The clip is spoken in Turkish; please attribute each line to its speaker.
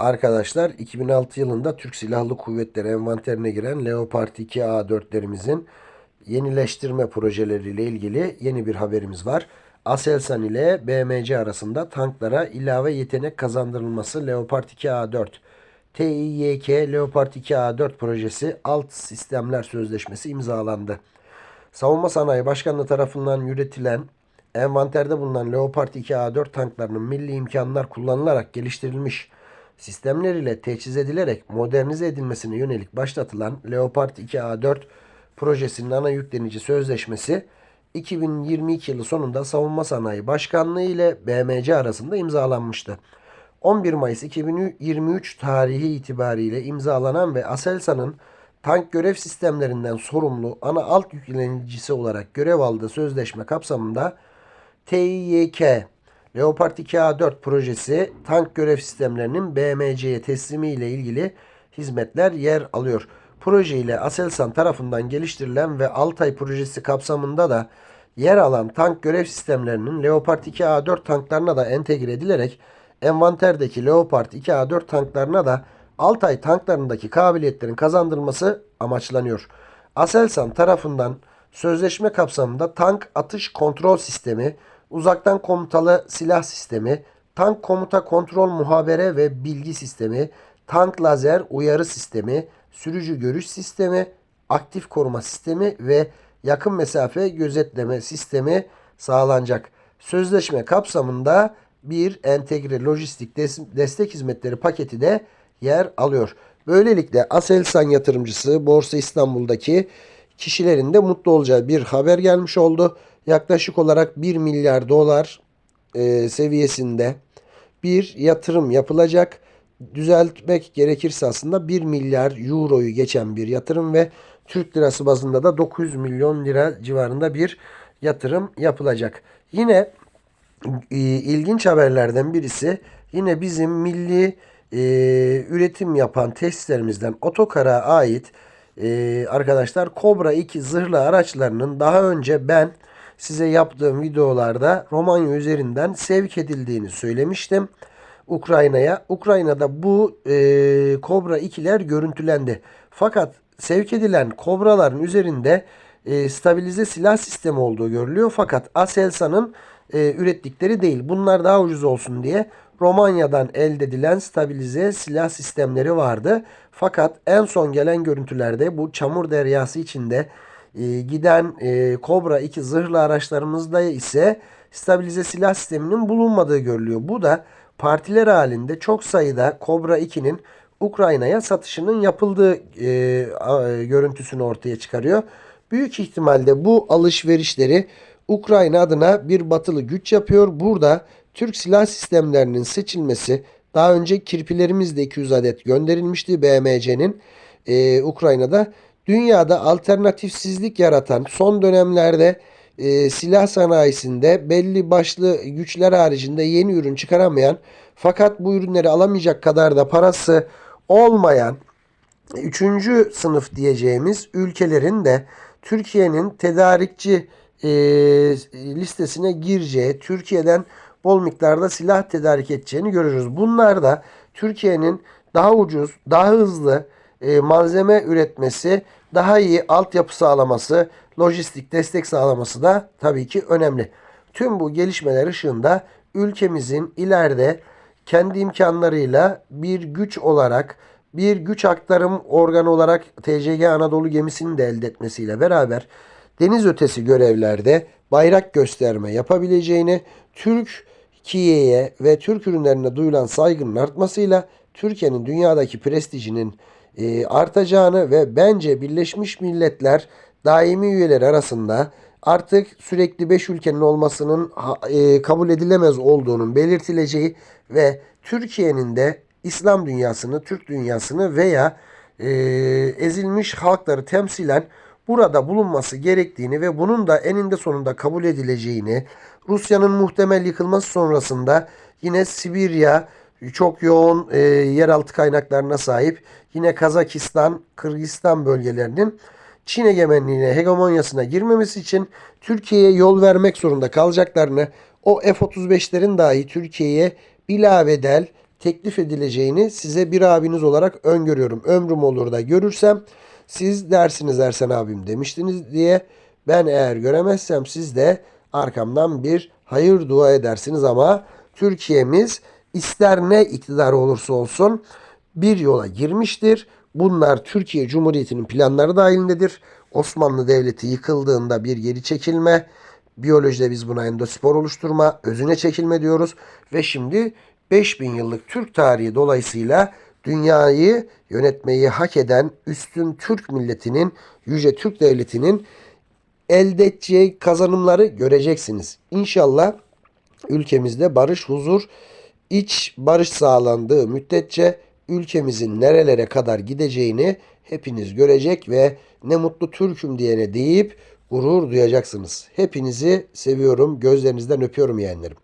Speaker 1: Arkadaşlar 2006 yılında Türk Silahlı Kuvvetleri envanterine giren Leopard 2 A4'lerimizin yenileştirme projeleriyle ilgili yeni bir haberimiz var. Aselsan ile BMC arasında tanklara ilave yetenek kazandırılması Leopard 2 A4 TİYK Leopard 2 A4 projesi alt sistemler sözleşmesi imzalandı. Savunma Sanayi Başkanlığı tarafından üretilen envanterde bulunan Leopard 2 A4 tanklarının milli imkanlar kullanılarak geliştirilmiş sistemler ile teçhiz edilerek modernize edilmesine yönelik başlatılan Leopard 2 A4 projesinin ana yüklenici sözleşmesi 2022 yılı sonunda Savunma Sanayi Başkanlığı ile BMC arasında imzalanmıştı. 11 Mayıs 2023 tarihi itibariyle imzalanan ve Aselsan'ın tank görev sistemlerinden sorumlu ana alt yüklenicisi olarak görev aldığı sözleşme kapsamında TİYK Leopard 2A4 projesi tank görev sistemlerinin BMC'ye teslimi ile ilgili hizmetler yer alıyor. Proje ile Aselsan tarafından geliştirilen ve Altay projesi kapsamında da yer alan tank görev sistemlerinin Leopard 2A4 tanklarına da entegre edilerek envanterdeki Leopard 2A4 tanklarına da Altay tanklarındaki kabiliyetlerin kazandırılması amaçlanıyor. Aselsan tarafından sözleşme kapsamında tank atış kontrol sistemi, uzaktan komutalı silah sistemi, tank komuta kontrol muhabere ve bilgi sistemi, tank lazer uyarı sistemi, sürücü görüş sistemi, aktif koruma sistemi ve yakın mesafe gözetleme sistemi sağlanacak. Sözleşme kapsamında bir entegre lojistik des- destek hizmetleri paketi de yer alıyor. Böylelikle Aselsan yatırımcısı Borsa İstanbul'daki kişilerin de mutlu olacağı bir haber gelmiş oldu. Yaklaşık olarak 1 milyar dolar e, seviyesinde bir yatırım yapılacak. Düzeltmek gerekirse aslında 1 milyar euroyu geçen bir yatırım ve Türk lirası bazında da 900 milyon lira civarında bir yatırım yapılacak. Yine e, ilginç haberlerden birisi yine bizim milli e, üretim yapan testlerimizden Otokar'a ait e, arkadaşlar Cobra 2 zırhlı araçlarının daha önce ben size yaptığım videolarda Romanya üzerinden sevk edildiğini söylemiştim. Ukrayna'ya. Ukrayna'da bu e, Kobra 2'ler görüntülendi. Fakat sevk edilen Kobraların üzerinde e, stabilize silah sistemi olduğu görülüyor. Fakat Aselsan'ın e, ürettikleri değil. Bunlar daha ucuz olsun diye Romanya'dan elde edilen stabilize silah sistemleri vardı. Fakat en son gelen görüntülerde bu çamur deryası içinde e, giden e, Cobra 2 zırhlı araçlarımızda ise stabilize silah sisteminin bulunmadığı görülüyor. Bu da partiler halinde çok sayıda Cobra 2'nin Ukrayna'ya satışının yapıldığı e, a- görüntüsünü ortaya çıkarıyor. Büyük ihtimalle bu alışverişleri Ukrayna adına bir batılı güç yapıyor. Burada Türk silah sistemlerinin seçilmesi daha önce kirpilerimizde 200 adet gönderilmişti BMC'nin e, Ukrayna'da. Dünyada alternatifsizlik yaratan son dönemlerde e, silah sanayisinde belli başlı güçler haricinde yeni ürün çıkaramayan fakat bu ürünleri alamayacak kadar da parası olmayan üçüncü sınıf diyeceğimiz ülkelerin de Türkiye'nin tedarikçi e, listesine gireceği, Türkiye'den bol miktarda silah tedarik edeceğini görürüz. Bunlar da Türkiye'nin daha ucuz, daha hızlı e, malzeme üretmesi, daha iyi altyapı sağlaması, lojistik destek sağlaması da tabii ki önemli. Tüm bu gelişmeler ışığında ülkemizin ileride kendi imkanlarıyla bir güç olarak bir güç aktarım organı olarak TCG Anadolu gemisini de elde etmesiyle beraber deniz ötesi görevlerde bayrak gösterme yapabileceğini, Türkiye'ye ve Türk ürünlerine duyulan saygının artmasıyla Türkiye'nin dünyadaki prestijinin e, artacağını ve bence Birleşmiş Milletler daimi üyeleri arasında artık sürekli 5 ülkenin olmasının e, kabul edilemez olduğunun belirtileceği ve Türkiye'nin de İslam dünyasını, Türk dünyasını veya e, ezilmiş halkları temsilen burada bulunması gerektiğini ve bunun da eninde sonunda kabul edileceğini, Rusya'nın muhtemel yıkılması sonrasında yine Sibirya çok yoğun e, yeraltı kaynaklarına sahip, yine Kazakistan, Kırgızistan bölgelerinin Çin egemenliğine, hegemonyasına girmemesi için Türkiye'ye yol vermek zorunda kalacaklarını, o F-35'lerin dahi Türkiye'ye bilabedel teklif edileceğini size bir abiniz olarak öngörüyorum. Ömrüm olur da görürsem siz dersiniz Ersen abim demiştiniz diye ben eğer göremezsem siz de arkamdan bir hayır dua edersiniz ama Türkiye'miz ister ne iktidar olursa olsun bir yola girmiştir. Bunlar Türkiye Cumhuriyeti'nin planları dahilindedir. Osmanlı Devleti yıkıldığında bir geri çekilme, biyolojide biz buna endospor oluşturma, özüne çekilme diyoruz. Ve şimdi 5000 yıllık Türk tarihi dolayısıyla dünyayı yönetmeyi hak eden üstün Türk milletinin, yüce Türk devletinin elde edeceği kazanımları göreceksiniz. İnşallah ülkemizde barış, huzur, iç barış sağlandığı müddetçe ülkemizin nerelere kadar gideceğini hepiniz görecek ve ne mutlu Türk'üm diyene deyip gurur duyacaksınız. Hepinizi seviyorum, gözlerinizden öpüyorum yeğenlerim.